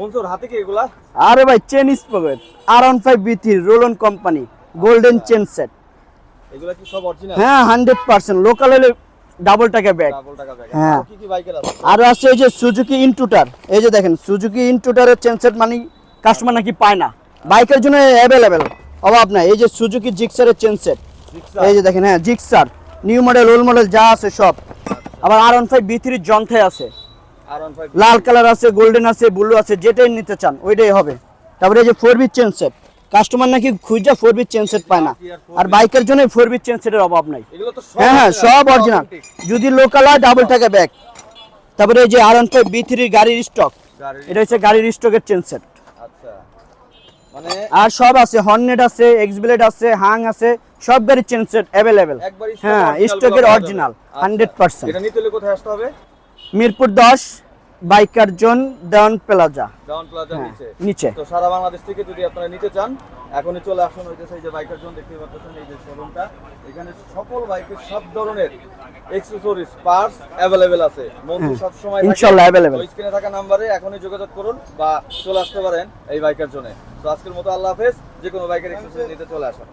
মনসুর হাতে কি এগুলা? আরে ভাই চেন স্পকেট আর one five B three Rolon company golden chain set এগুলা কি সব অরিজিনাল হ্যাঁ হান্ড্রেড পার্সেন্ট লোকাল হলে ডাবল টাকা ব্যাগ ডাবল টাকা ব্যাগ হ্যাঁ। আর কি কি বাইকের আছে? আর আছে এই যে সুজুকি ইনটুটার এই যে দেখেন সুজুকি ইনটুটারের চেন সেট মানে কাস্টমার নাকি পায় না। বাইকের জন্য অ্যাভেলেবেল অভাব নাই। এই যে সুজুকি জিক্সারের চেন সেট এই যে দেখেন হ্যাঁ Gixxer new model old model যা আছে সব। আবার আর ওয়ান ফাইভ বি থ্রির যন্ত্রে আছে। R15 লাল কালার আছে গোল্ডেন আছে ব্লু আছে যেটাই নিতে চান ওইটাই হবে। তারপরে এই যে four B chain set customer নাকি খুঁজা ফোর বি চেন সেট পায় না। আর বাইকের জন্য ফোর বি চেন সেটের অভাব নাই। হ্যাঁ হ্যাঁ সব অরিজিনাল যদি লোকাল হয় ডাবল টাকা ব্যাগ তারপরে এই যে আর ওয়ান ফাইভ বি থ্রির গাড়ির স্টক এটা হচ্ছে গাড়ির স্টকের চেন সেট আর সব আছে হর্নেট আছে এক্সব্লেড আছে হাং আছে সব গাড়ির চেন সেট অ্যাভেলেবেল হ্যাঁ স্টকের। অরিজিনাল। হান্ড্রেড পার্সেন্ট এটা নিতে হলে কোথায় আসতে হবে? মিরপুর দশ biker zone Dewan plaza. Down প্লাজার হ্যাঁ নিচে। তো সারা বাংলাদেশ থেকে যদি আপনারা নিতে চান এখনই চলে আসুন হইতেছে এই যে বাইকের জন্য দেখতে পাচ্ছেন এই যে শোরুমটা এখানে সকল বাইকের সব ধরনের এক্সেসরিজ পার্টস অ্যাভেলেবেল আছে। মন্ত্রী সব সময় ইনশাল্লাহ available। স্ক্রিনে থাকা নম্বরে এখনই যোগাযোগ করুন বা চলে আসতে পারেন এই বাইকার জোনে। তো আজকের মতো আল্লাহ হাফেজ যে কোনো বাইকের এক্সেসরিজ নিতে চলে আসুন।